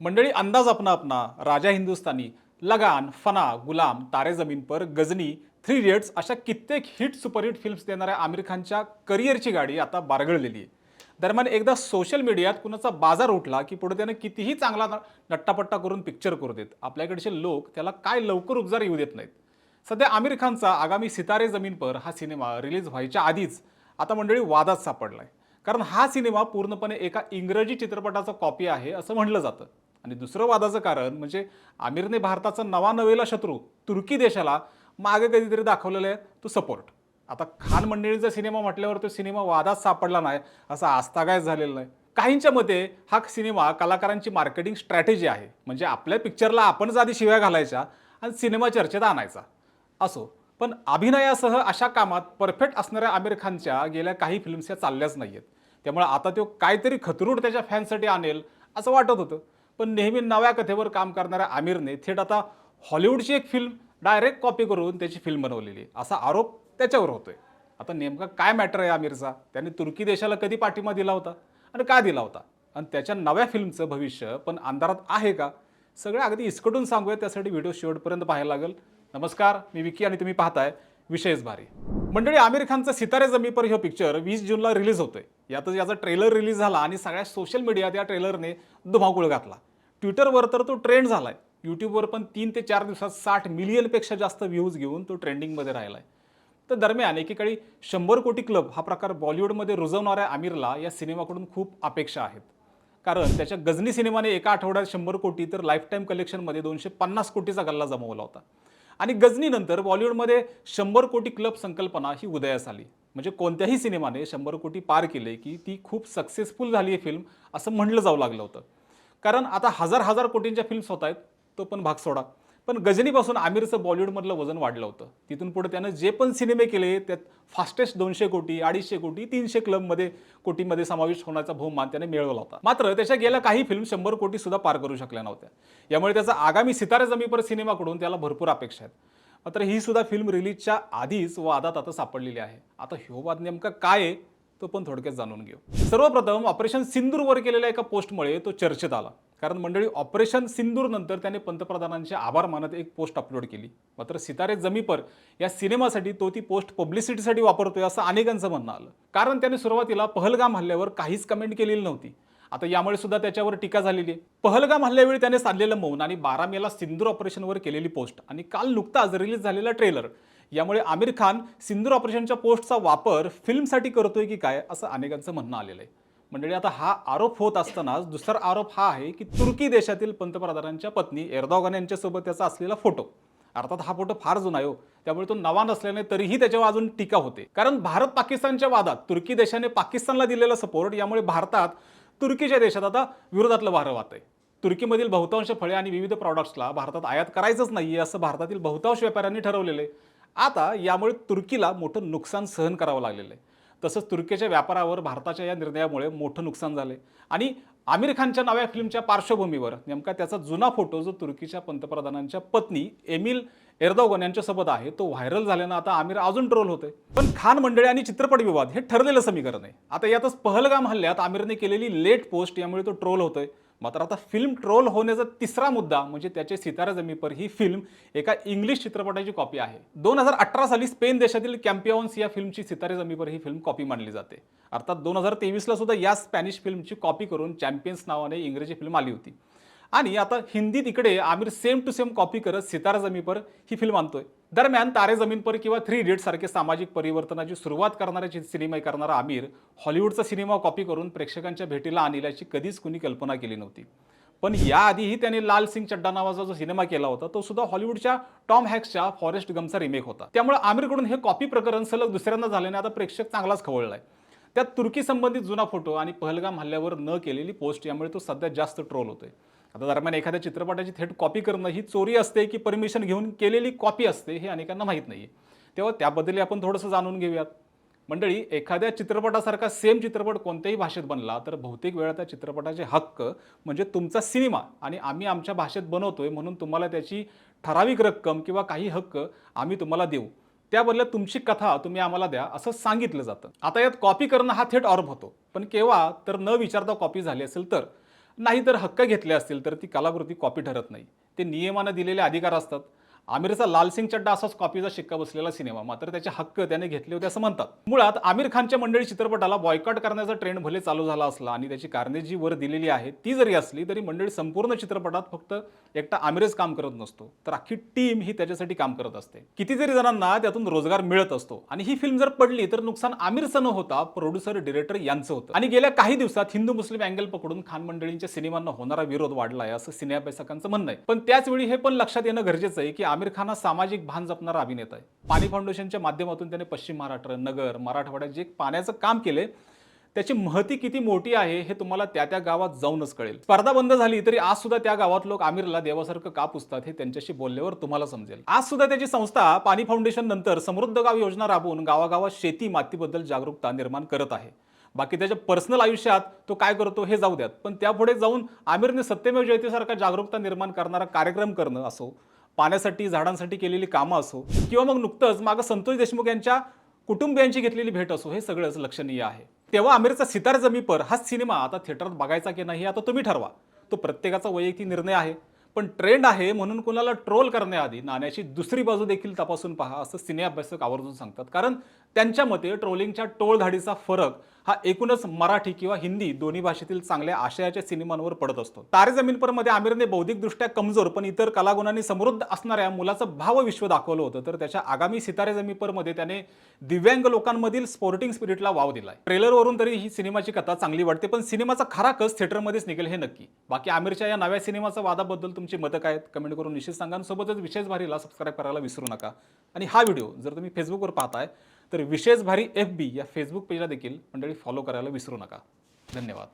मंडळी अंदाज अपना अपना राजा हिंदुस्तानी लगान फना गुलाम तारे जमीन पर गजनी थ्री इडियट्स अशा कित्येक हिट सुपरहिट फिल्म्स देणाऱ्या आमिर खानच्या करिअरची गाडी आता बारगळलेली आहे. दरम्यान एकदा सोशल मीडियात कुणाचा बाजार उठला की पुढे त्यानं कितीही चांगला नट्टापट्टा करून पिक्चर करू देत. आपल्याकडचे लोक त्याला काय लवकर उपजार येऊ देत नाहीत. सध्या आमिर खानचा आगामी सितारे जमीन पर हा सिनेमा रिलीज व्हायच्या आधीच आता मंडळी वादात सापडला आहे कारण हा सिनेमा पूर्णपणे एका इंग्रजी चित्रपटाचा कॉपी आहे असं म्हटलं जातं. आणि दुसरं वादाचं कारण म्हणजे आमिरने भारताचा नवा नवेला शत्रू तुर्की देशाला मागे कधीतरी दाखवलेला आहे तो सपोर्ट. आता खान मंडळीचा सिनेमा म्हटल्यावर तो सिनेमा वादात सापडला नाही असा आस्थागायच झालेला नाही. काहींच्या मते हा सिनेमा कलाकारांची मार्केटिंग स्ट्रॅटेजी आहे. म्हणजे आपल्या पिक्चरला आपणच आधी शिव्या घालायच्या आणि सिनेमा चर्चेत आणायचा. असो पण अभिनयासह अशा कामात परफेक्ट असणाऱ्या आमिर खानच्या गेल्या काही फिल्म्स या चालल्याच नाही आहेत त्यामुळे आता तो काहीतरी खतरूड त्याच्या फॅन्ससाठी आणेल असं वाटत होतं. पण नेहमी नव्या कथेवर काम करणाऱ्या आमिरने थेट आता हॉलिवूडची एक फिल्म डायरेक्ट कॉपी करून त्याची फिल्म बनवलेली असा आरोप त्याच्यावर होतोय. आता नेमका काय मॅटर आहे आमिरचा? त्याने तुर्की देशाला कधी पाठिंबा दिला होता? आणि का दिला होता? आणि त्याच्या नव्या फिल्मचं भविष्य पण अंधारात आहे का? सगळं अगदी इसकटून सांगूया त्यासाठी व्हिडिओ शेवटपर्यंत पाहायला लागेल. नमस्कार मी विकी आणि तुम्ही पाहताय विषयच भारी. मंडळी आमिर खानचा सितारे जमी पर ह्यो पिक्चर वीस जूनला रिलीज होतोय. यातच याचा ट्रेलर रिलीज झाला आणि सगळ्या सोशल मीडियात या ट्रेलरने धुमाकूळ घातला. ट्विटरवर तर तो ट्रेंड झाला आहे यूट्यूबवर पण तीन ते चार दिवसात साठ मिलियनपेक्षा जास्त व्ह्यूज घेऊन तो ट्रेंडिंगमध्ये राहिला आहे तर दरम्यान एकीकडे शंभर कोटी क्लब हा प्रकार बॉलिवूडमध्ये रुजवणाऱ्या आमिरला या सिनेमाकडून खूप अपेक्षा आहेत. कारण त्याच्या गजनी सिनेमाने एका आठवड्यात शंभर कोटी तर लाईफटाईम कलेक्शनमध्ये दोनशे पन्नास कोटीचा गल्ला जमवला होता. आणि गजनीनंतर बॉलिवूडमध्ये शंभर कोटी क्लब संकल्पना ही उदयास आली. म्हणजे कोणत्याही सिनेमाने शंभर कोटी पार केले की ती खूप सक्सेसफुल झाली आहे फिल्म असं म्हणलं जाऊ लागलं होतं. कारण आता हजार हजार कोटींच्या फिल्म्स होत आहेत तो पण भाग सोडा. पण गजनीपासून आमिरचं बॉलिवूडमधलं वजन वाढलं होतं. तिथून पुढे त्यानं जे पण सिनेमे केले त्यात फास्टेस्ट दोनशे कोटी अडीचशे कोटी तीनशे क्लबमध्ये कोटीमध्ये समावेश होण्याचा बहुमान त्याने मिळवला होता. मात्र त्याच्या गेल्या काही फिल्म शंभर कोटी सुद्धा पार करू शकल्या नव्हत्या. यामुळे त्याचा आगामी सितारे जमीपर सिनेमाकडून त्याला भरपूर अपेक्षा आहेत. मात्र ही सुद्धा फिल्म रिलीजच्या आधीच वादात आता सापडलेली आहे. आता ह्यो वाद नेमका काय आहे तो पण थोडक्यात जाणून घेऊ. सर्वप्रथम ऑपरेशन सिंदूरवर केलेल्या एका पोस्टमुळे तो चर्चेत आला. कारण मंडळी ऑपरेशन सिंदूर नंतर त्याने पंतप्रधानांचे आभार मानत एक पोस्ट अपलोड केली. मात्र सितारे जमीपर या सिनेमासाठी तो ती पोस्ट पब्लिसिटीसाठी वापरतोय असं अनेकांचं म्हणणं आलं. कारण त्याने सुरुवातीला पहलगाम हल्ल्यावर काहीच कमेंट केलेली नव्हती. आता यामुळे सुद्धा त्याच्यावर टीका झालेली आहे. पहलगाम हल्ल्यावेळी त्याने साधलेलं मौन आणि बारा मेला सिंदूर ऑपरेशनवर केलेली पोस्ट आणि काल नुकताच रिलीज झालेला ट्रेलर. यामुळे आमिर खान सिंदूर ऑपरेशनच्या पोस्टचा वापर फिल्मसाठी करतोय की काय असं अनेकांचं म्हणणं आलेलं आहे. मंडळी आता हा आरोप होत असतानाच दुसरा आरोप हा आहे की तुर्की देशातील पंतप्रधानांच्या पत्नी एर्दोगान यांच्यासोबत त्याचा असलेला फोटो अर्थात हा फोटो फार जुना आहे हो, त्यामुळे तो नवा नसल्याने तरीही त्याच्यावर अजून टीका होते. कारण भारत पाकिस्तानच्या वादात तुर्की देशाने पाकिस्तानला दिलेला सपोर्ट यामुळे भारतात तुर्कीच्या देशात आता विरोधातलं वारं वाहत आहे तुर्कीमधील बहुतांश फळे आणि विविध प्रॉडक्ट्सला भारतात आयात करायचंच नाहीये असं भारतातील बहुतांश व्यापाऱ्यांनी ठरवलेलं आहे. आता यामुळे तुर्कीला मोठं नुकसान सहन करावं लागलेलं आहे. तसंच तुर्कीच्या व्यापारावर भारताच्या या निर्णयामुळे मोठं नुकसान झालं आहे आणि आमिर खानच्या नव्या फिल्मच्या पार्श्वभूमीवर नेमका त्याचा जुना फोटो जो तुर्कीच्या पंतप्रधानांच्या पत्नी एमिल एर्दोगन यांच्यासोबत आहे तो व्हायरल झाल्यानं आता आमिर अजून ट्रोल होते पण खान मंडळी आणि चित्रपट विवाद हे ठरलेलं समीकरण आहे. आता यातच पहलगाम हल्ल्यात आमिरने केलेली लेट पोस्ट यामुळे तो ट्रोल होतोय. मात्र आता फिल्म ट्रोल होण्याचा तिसरा मुद्दा म्हणजे त्याचे सितारा जमीपर ही फिल्म एका इंग्लिश चित्रपटाची कॉपी आहे. दोन हजार अठरा साली स्पेन देशातील कॅम्पियॉन्स या फिल्मची सितारे जमीपर ही फिल्म कॉपी मानली जाते. अर्थात दोन हजार तेवीसला सुद्धा या स्पॅनिश फिल्मची कॉपी करून चॅम्पियन्स नावाने इंग्रजी फिल्म आली होती. आणि आता हिंदीत इकडे Aamir same to same copy करत सितारा जमीपर ही फिल्म आणतोय. दरम्यान तारे जमीन पर किंवा थ्री इडियट सारखे सामाजिक परिवर्तनाची सुरुवात करणारे चि- सिनेमा करणारा आमिर हॉलिवूडचा सिनेमा कॉपी करून प्रेक्षकांच्या भेटीला आणल्याची कधीच कुणी कल्पना केली नव्हती. पण याआधीही त्याने लाल सिंग चड्डा नावाचा जो सिनेमा केला होता तो सुद्धा हॉलिवूडच्या टॉम हॅक्सच्या फॉरेस्ट गमचा रिमेक होता. त्यामुळे आमिरकडून हे कॉपी प्रकरण सलग दुसऱ्यांदा झाल्याने आता प्रेक्षक चांगलाच खवळलाय. त्यात तुर्की संबंधित जुना फोटो आणि पहलगाम हल्ल्यावर न केलेली पोस्ट यामुळे तो सध्या जास्त ट्रोल होतोय. आता दरम्यान एखाद्या चित्रपटाची थेट कॉपी करणं ही चोरी असते की परमिशन घेऊन केलेली कॉपी असते हे अनेकांना माहीत नाही आहे तेव्हा त्याबद्दल आपण थोडंसं जाणून घेऊयात. मंडळी एखाद्या चित्रपटासारखा सेम चित्रपट कोणत्याही भाषेत बनला तर बहुतेक वेळा त्या चित्रपटाचे हक्क म्हणजे तुमचा सिनेमा आणि आम्ही आमच्या भाषेत बनवतोय म्हणून तुम्हाला त्याची ठराविक रक्कम किंवा काही हक्क आम्ही तुम्हाला देऊ. त्या बदल्यात तुमची कथा तुम्ही आम्हाला द्या असं सांगितलं जातं. आता यात कॉपी करणं हा थेट आरोप होतो. पण केव्हा तर न विचारता कॉपी झाली असेल तर. नाही तर हक्क घेतले असतील तर ती कलाकृती कॉपी ठरत नाही. ते नियमानं दिलेले अधिकार असतात. आमिरचा लालसिंग चड्डा असाच कॉपीचा शिक्का बसलेला सिनेमा. मात्र त्याचे हक्क त्याने घेतले होते असं म्हणतात. मुळात आमिर खानच्या मंडळी चित्रपटाला बॉयकॉट करण्याचा ट्रेंड भले चालू झाला असला आणि त्याची कारणे जी वर दिलेली आहे ती जरी असली तरी मंडळी संपूर्ण चित्रपटात फक्त एकटा आमिरच काम करत नसतो. तर अख्खी टीम ही त्याच्यासाठी काम करत असते. कितीतरी जणांना त्यातून रोजगार मिळत असतो. आणि ही फिल्म जर पडली तर नुकसान आमिरचं न होता प्रोड्युसर डिरेक्टर यांचं होतं. आणि गेल्या काही दिवसात हिंदू मुस्लिम अँगल पकडून खान मंडळींच्या सिनेमांना होणारा विरोध वाढलाय असं सिने अभ्यासकांचं म्हणणं आहे. पण त्याच वेळी हे पण लक्षात येणं गरजेचं आहे की आमिर खान हा सामाजिक भान जपणारा अभिनेता आहे. पाणी फाउंडेशनच्या माध्यमातून त्याने पश्चिम महाराष्ट्र नगर मराठवाड्यात जे पाण्याचं काम केलंय त्याची महती किती मोठी आहे हे तुम्हाला त्या त्या गावात जाऊनच कळेल. स्पर्धा बंद झाली तरी आज सुद्धा त्या गावात लोक आमिरला देवासारखं का पुसतात हे त्यांच्याशी बोलल्यावर तुम्हाला समजेल. आज सुद्धा त्याची संस्था पाणी फाउंडेशन नंतर समृद्ध गाव योजना राबवून गावागावात शेती मातीबद्दल जागरूकता निर्माण करत आहे. बाकी त्याच्या पर्सनल आयुष्यात तो काय करतो हे जाऊ द्यात. पण त्यापुढे जाऊन आमिरने सत्यमेव जयतेसारखा जागरूकता निर्माण करणारा कार्यक्रम करणं असो पाण्यासाठी झाडांसाठी केलेली कामं असो किंवा मग नुकतंच मागं संतोष देशमुख यांच्या कुटुंबियांची घेतलेली भेट असो हे सगळंच लक्षणीय आहे. तेव्हा आमिरचा सितार जमी पर हा सिनेमा आता थिएटरात बघायचा की नाही आता तुम्ही ठरवा. तो प्रत्येकाचा वैयक्तिक निर्णय आहे. पण ट्रेंड आहे म्हणून कुणाला ट्रोल करण्याआधी नाण्याची दुसरी बाजू देखील तपासून पहा असं सिने अभ्यासक आवर्जून सांगतात. कारण त्यांच्या मते ट्रोलिंगच्या टोळधाडीचा फरक हा एकूणच मराठी किंवा हिंदी दोन्ही भाषेतील चांगल्या आशयाच्या सिनेमांवर पडत असतो. तारे जमीन परमध्ये आमिरने बौद्धिकदृष्ट्या कमजोर पण इतर कलागुणांनी समृद्ध असणाऱ्या मुलाचं भावविश्व दाखवलं होतं. तर त्याच्या आगामी सितारे जमीन परमध्ये त्याने दिव्यांग लोकांमधील स्पोर्टिंग स्पिरिटला वाव दिलाय. ट्रेलरवरून तरी ही सिनेमाची कथा चांगली वाटते पण सिनेमाचा खरा कस थिएटरमध्येच निघेल हे नक्की. बाकी आमिरच्या या नव्या सिनेमाच्या वादाबद्दल तुमची मतं काय आहेत? कमेंट करून निश्चित सांगा आणि सोबतच विशेष भारीला सबस्क्राईब करायला विसरू नका. आणि हा व्हिडिओ जर तुम्ही फेसबुकवर पाहताय तर विशेष भारी एफ बी या फेसबुक पेजला देखील मंडळी फॉलो करायला विसरू नका. धन्यवाद.